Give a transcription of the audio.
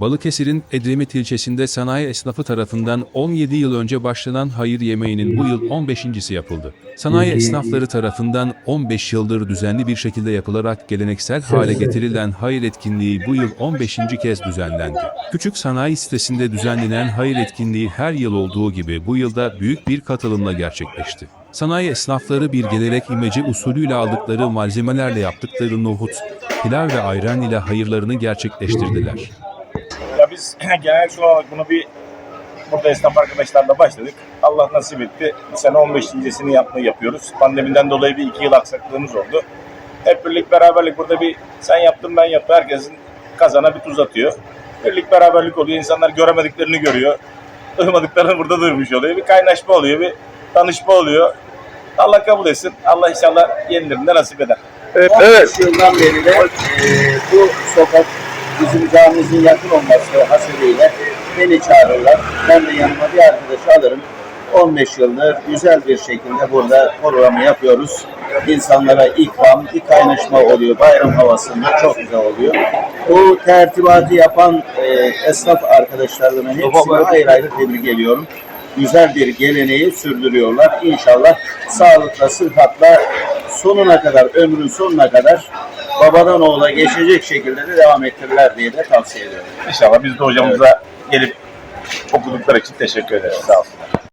Balıkesir'in Edremit ilçesinde sanayi esnafı tarafından 17 yıl önce başlanan hayır yemeğinin bu yıl 15.si yapıldı. Sanayi esnafları tarafından 15 yıldır düzenli bir şekilde yapılarak geleneksel hale getirilen hayır etkinliği bu yıl 15. kez düzenlendi. Küçük sanayi sitesinde düzenlenen hayır etkinliği her yıl olduğu gibi bu yılda büyük bir katılımla gerçekleşti. Sanayi esnafları bir gelenek imece usulüyle aldıkları malzemelerle yaptıkları nohut, pilav ve ayran ile hayırlarını gerçekleştirdiler. Ya biz genel olarak bunu bir burada esnaf arkadaşlarla başladık. Allah nasip etti. Bu sene 15.sini yapmayı yapıyoruz. Pandemiden dolayı bir iki yıl aksaklığımız oldu. Hep birlik beraberlik burada bir sen yaptın ben yaptım. Herkesin kazana bir tuz atıyor. Birlik beraberlik oluyor. İnsanlar göremediklerini görüyor. Duymadıklarını burada duymuş oluyor. Bir kaynaşma oluyor. Bir tanışma oluyor. Allah kabul etsin. Allah inşallah yenilerinde nasip eder. Evet. 15 yıldan beri de e, bu sokak bizim camimizin yakın olması hasebiyle beni çağırırlar. Ben de yanıma bir arkadaş alırım. 15 yıldır güzel bir şekilde burada programı yapıyoruz. İnsanlara ikram, bir kaynaşma oluyor. Bayram havasında çok güzel oluyor. Bu tertibatı yapan e, esnaf arkadaşlarımın hepsine ayrı ayrı tebrik ediyorum. Güzel bir geleneği sürdürüyorlar. İnşallah sağlıkla, sıhhatla sonuna kadar, ömrün sonuna kadar babadan oğula geçecek şekilde de devam ettirirler diye de tavsiye ediyorum. İnşallah biz de hocamıza gelip okudukları için teşekkür ederiz. Sağ olsun.